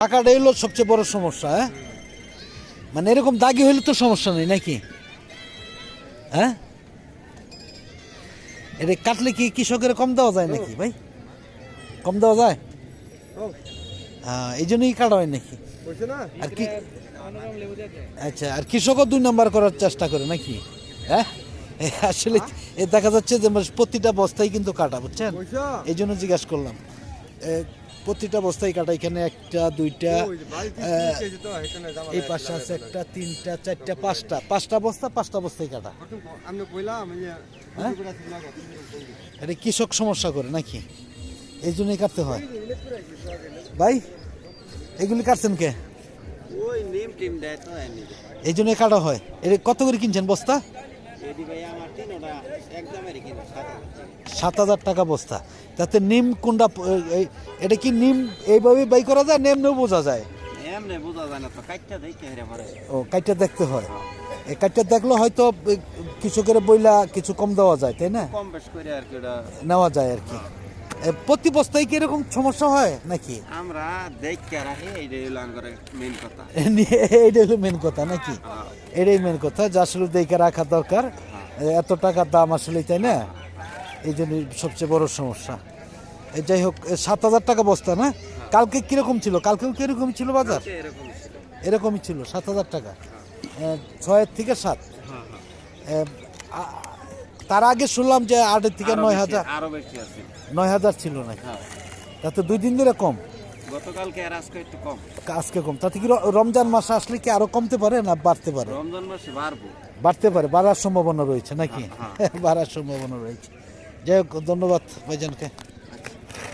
টাকাটাই হলো সবচেয়ে বড় সমস্যা হ্যাঁ? মানে এরকম দাগি হইলে তো সমস্যা নেই নাকি? হ্যাঁ? এটা কাটলে কি কৃষকের কম দেওয়া যায় নাকি ভাই? কম দেওয়া যায়? হ্যাঁ এই জন্যই কাটা হয় নাকি? আর কি আচ্ছা আর কৃষকও দুই নাম্বার করার চেষ্টা করে নাকি? হ্যাঁ? আসলে দেখা যাচ্ছে যে মানে প্রতিটা বস্তায় কিন্তু কাটা বুঝছেন? এই জন্য জিজ্ঞাসা করলাম। প্রতিটা বস্তায় কাটা এখানে একটা দুইটা এই পাশে আছে একটা তিনটা চারটা পাঁচটা পাঁচটা বস্তা পাঁচটা বস্তায় কাটা। হ্যাঁ? এটা কৃষক সমস্যা করে নাকি? এই জন্যই কাটতে হয়। ভাই এগুলি কাটছেন কে? এই জন্যই কাটা হয়। এটা কত করে কিনছেন বস্তা? সাত হাজার টাকা বস্তা। তাতে নিম কোনটা এটা কি নিম এইভাবে বাই করা যায় নেমনেও বোঝা যায়? ও কাইটটা দেখতে হয়। এই কাইটটা দেখলে হয়তো এ, কৃষকের বইলা কিছু কম দেওয়া যায় তাই না? কম বেশ করে আর কি নেওয়া যায় আর কি। প্রতি বস্তায় কি এরকম সমস্যা হয় নাকি? আমরা দেখতে রাখি এইটাই হলো মেইন কথা। এইটা হলো মেন কথা নাকি? এটাই মেন কথা যা আসলে দেখে রাখা দরকার। এত টাকার দাম আসলে তাই না? এই জন্য সবচেয়ে বড় সমস্যা। যাই হোক সাত হাজার টাকা বস্তা না? কালকে কীরকম ছিল? কালকেও কীরকম ছিল বাজার? এরকমই ছিল। সাত হাজার টাকা। ছয়ের থেকে সাত। হ্যাঁ হ্যাঁ। তার আগে শুনলাম যে আটের থেকে নয় হাজার। নয় হাজার ছিল নাকি? হ্যাঁ। তাতে দুই দিন ধরে কম। গতকালকে আর আজকে একটু কম। আজকে কম। তাতে কি রমজান মাসে আসলে কি আরও কমতে পারে না বাড়তে পারে? রমজান মাসে বাড়বো। বাড়তে পারে বাড়ার সম্ভাবনা রয়েছে নাকি? হ্যাঁ, বাড়ার সম্ভাবনা রয়েছে। যাই হোক ধন্যবাদ ভাইজানকে।